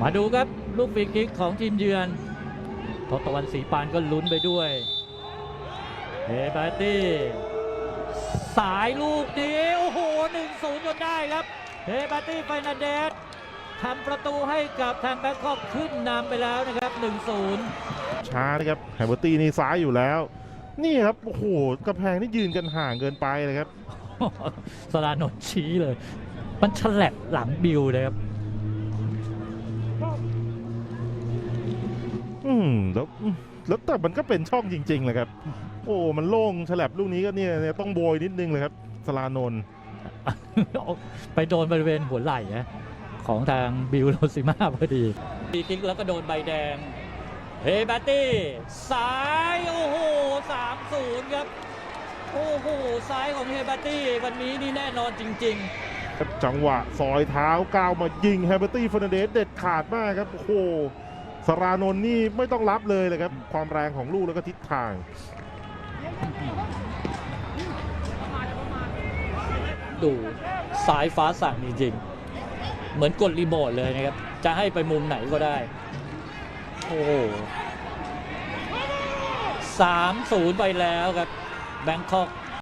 มาดูครับลูกฟรีคิกของทีมเยือนทศตวรรณสีปานก็ลุ้นไปด้วยเฮบาตี้สายลูกนี้โอ้โห1 0จนได้ครับเฮบาตี้ไฟนาเดสทำประตูให้กับทางแบงคอกขึ้นนำไปแล้วนะครับ1-0ช้านะครับแฮมเบอร์ตี้นี่ซ้ายอยู่แล้ว นี่ครับโอ้โหกระแพงนี่ยืนกันห่างเกินไปเลยครับสลานนท์ชี้เลย มันฉลับหลังบิวเลยครับ อืมแล้วอืมแล้วแต่มันก็เป็นช่องจริง ๆ เลยครับ โอ้มันโล่งฉลับลูกนี้ก็เนี่ยเนี่ยต้องโบยนิดนึงเลยครับสลานนท์ไปโดนบริเวณหัวไหล่นะของทางบิวโรซิมาพอดีดีคิกแล้วก็โดนใบแดง เฮบาตี้ซ้ายโอ้โห3-0ครับ โอ้โหซ้ายของเฮบาตี้วันนี้นี่แน่นอนจริง ครับจังหวะซอยเท้าก้าวมายิงแฮมเบอร์ตี้เฟอร์นันเดสเด็ดขาดมากครับโอ้โหสรานนท์นี่ไม่ต้องรับเลยเลยครับ ความแรงของลูกแล้วก็ทิศทางดูซ้ายฟ้าสั่งจริงๆเหมือนกดรีโมทเลยนะครับ จะให้ไปมุมไหนก็ได้ โอ้สามศูนย์ไปแล้วครับแบงคอก